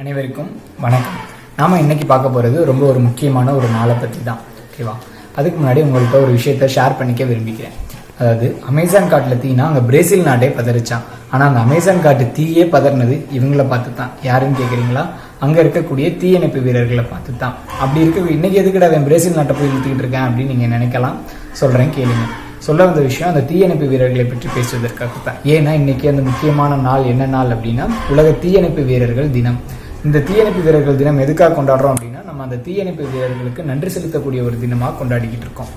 அனைவருக்கும் வணக்கம். நாம இன்னைக்கு பார்க்க போறது ரொம்ப ஒரு முக்கியமான ஒரு நாளை பத்தி தான் ஓகேவா அதுக்கு முன்னாடி உங்கள்கிட்ட ஒரு விஷயத்த ஷேர் பண்ணிக்க விரும்பிக்கிறேன் அதாவது அமேசான் காட்டில் தீனா அங்கே பிரேசில் நாட்டே பதறிச்சான். ஆனால் அந்த அமேசான் காட்டு தீயே பதறினது இவங்கள பார்த்து தான் யாருன்னு கேட்குறீங்களா அங்கே இருக்கக்கூடிய தீயணைப்பு வீரர்களை பார்த்து தான் அப்படி இருக்க இன்னைக்கு எதுக்கடா அவன் பிரேசில் நாட்டை போய் இழுத்துக்கிட்டு இருக்கேன் அப்படின்னு நீங்கள் நினைக்கலாம். சொல்கிறேன் கேளுங்க. சொல்ல வந்த விஷயம் அந்த தீயணைப்பு வீரர்களை பற்றி பேசுவதற்காக தான் ஏன்னா இன்னைக்கு அந்த முக்கியமான நாள் என்ன நாள் அப்படின்னா உலக தீயணைப்பு வீரர்கள் தினம். இந்த தீயணைப்பு வீரர்கள் தினம் எதுக்காக கொண்டாடுறோம் அப்படின்னா நம்ம அந்த தீயணைப்பு வீரர்களுக்கு நன்றி செலுத்தக்கூடிய ஒரு தினமாக கொண்டாடிக்கிட்டு இருக்கோம்.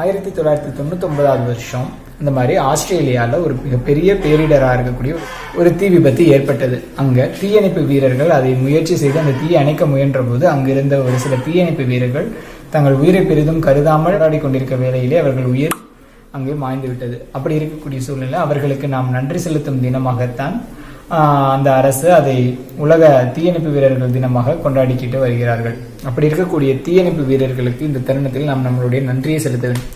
ஆயிரத்தி தொள்ளாயிரத்தி தொண்ணூத்தொன்பதாவது வருஷம் இந்த மாதிரி ஆஸ்திரேலியாவில் ஒரு மிகப்பெரிய பேரிடராக இருக்கக்கூடிய ஒரு தீ விபத்து ஏற்பட்டது. அங்கே தீயணைப்பு வீரர்கள் அதை முயற்சி செய்து அந்த தீயை அணைக்க முயன்ற போது அங்கிருந்த ஒரு சில தீயணைப்பு வீரர்கள் தங்கள் உயிரை பெரிதும் கருதாமல் ஆடி கொண்டிருக்க வேளையிலே அவர்கள் உயிர் அங்கே மாய்ந்து விட்டது. அப்படி இருக்கக்கூடிய சூழ்நிலை அவர்களுக்கு நாம் நன்றி செலுத்தும் தினமாகத்தான் அந்த அரசு அதை உலக தீயணைப்பு வீரர்கள் தினமாக கொண்டாடிக்கிட்டு வருகிறார்கள். அப்படி இருக்கக்கூடிய தீயணைப்பு வீரர்களுக்கு இந்த தருணத்தில் நாம் நம்மளுடைய நன்றியை செலுத்த வேண்டும்.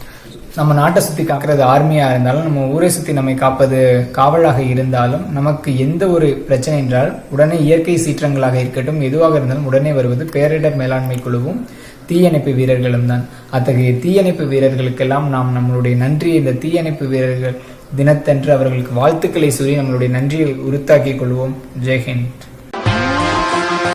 நம்ம நாட்டை சுத்தி காக்கிறது ஆர்மியா இருந்தாலும் நம்ம ஊரை சுத்தி நம்மை காப்பது காவலாக இருந்தாலும் நமக்கு எந்த ஒரு பிரச்சனை என்றால் உடனே இயற்கை சீற்றங்களாக இருக்கட்டும் எதுவாக இருந்தாலும் உடனே வருவது பேரிடர் மேலாண்மை குழுவும் தீயணைப்பு வீரர்களும் தான் அத்தகைய தீயணைப்பு வீரர்களுக்கெல்லாம் நாம் நம்மளுடைய நன்றியை இந்த தீயணைப்பு வீரர்கள் தினத்தன்று அவர்களுக்கு வாழ்த்துக்களை சொல்லி நம்மளுடைய நன்றியை உறுத்தாக்கிக் கொள்வோம். ஜெய்ஹிந்த்.